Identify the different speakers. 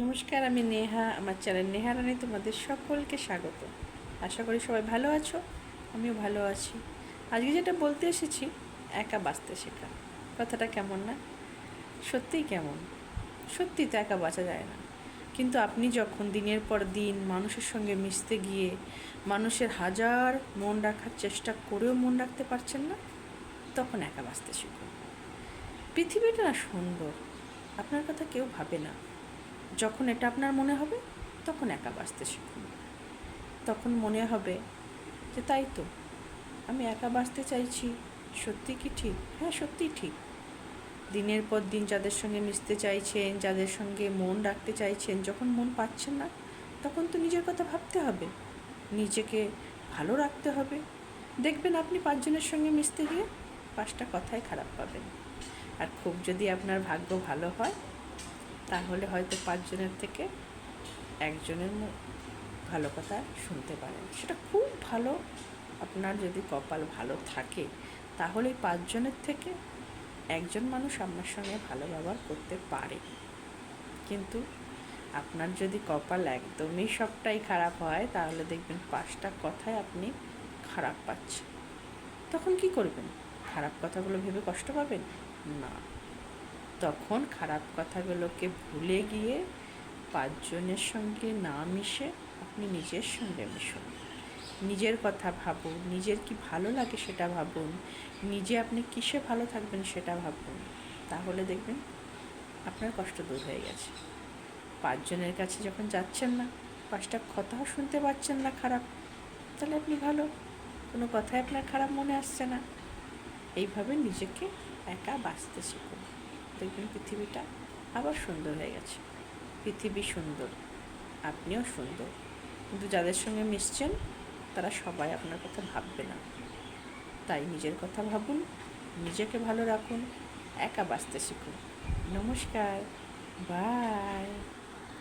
Speaker 1: নমস্কার, আমি নেহা, আমার চ্যানেল নেহা রানী তোমাদের সকলকে স্বাগত। আশা করি সবাই ভালো আছো, আমিও ভালো আছি। আজকে যেটা বলতে এসেছি, একা বাঁচতে শেখা। কথাটা কেমন না? সত্যিই কেমন? সত্যি তো একা বাঁচা যায় না। কিন্তু আপনি যখন দিনের পর দিন মানুষের সঙ্গে মিশতে গিয়ে মানুষের হাজার মন রাখার চেষ্টা করেও মন রাখতে পারছেন না, তখন একা বাঁচতে শিখুন পৃথিবীটা না সুন্দর, আপনার কথা কেউ ভাবে না। যখন এটা আপনার মনে হবে, তখন একা বাঁচতে শিখুন। তখন মনে হবে যে তাই তো, আমি একা বাঁচতে চাইছি, সত্যি কি ঠিক? হ্যাঁ সত্যিই ঠিক। দিনের পর দিন যাদের সঙ্গে মিশতে চাইছেন, যাদের সঙ্গে মন রাখতে চাইছেন, যখন মন পাচ্ছেন না, তখন তো নিজের কথা ভাবতে হবে। নিজেকে ভালো রাখতে হবে। দেখবেন আপনি পাঁচজনের সঙ্গে মিশতে গিয়ে পাঁচটা কথাই খারাপ পাবেন। আর খুব যদি আপনার ভাগ্য ভালো হয় তাহলে হয়তো পাঁচজনের থেকে একজনের ভালো কথা শুনতে পারেন সেটা খুব ভালো আপনার যদি কপাল ভালো থাকে, তাহলে পাঁচজনের থেকে একজন মানুষ আপনার সঙ্গে ভালো ব্যবহার করতে পারে। কিন্তু আপনার যদি কপাল একদমই সবটাই খারাপ হয়, তাহলে দেখবেন পাঁচটা কথায় আপনি খারাপ পাচ্ছেন। তখন কি করবেন? খারাপ কথাগুলো ভেবে কষ্ট পাবেন? না। তখন খারাপ কথাগুলোকে ভুলে গিয়ে পাঁচজনের সঙ্গে না মিশে আপনি নিজের সঙ্গে মিশুন। নিজের কথা ভাবুন, নিজের কি ভালো লাগে সেটা ভাবুন, নিজে আপনি কিসে ভালো থাকবেন সেটা ভাবুন। তাহলে দেখবেন আপনার কষ্ট দূর হয়ে গেছে। পাঁচজনের কাছে যখন যাচ্ছেন না, পাঁচটা কথাও শুনতে পাচ্ছেন না খারাপ, তাহলে আপনি ভালো। কোনো কথাই আপনার খারাপ মনে আসছে না। এইভাবে নিজেকে একা বাঁচতে শিখুন। দেখবেন পৃথিবীটা আবার সুন্দর হয়ে গেছে। পৃথিবী সুন্দর, আপনিও সুন্দর। কিন্তু যাদের সঙ্গে মিশছেন, তারা সবাই আপনার কথা ভাববে না। তাই নিজের কথা ভাবুন, নিজেকে ভালো রাখুন, একা বাঁচতে শিখুন। নমস্কার, বাই।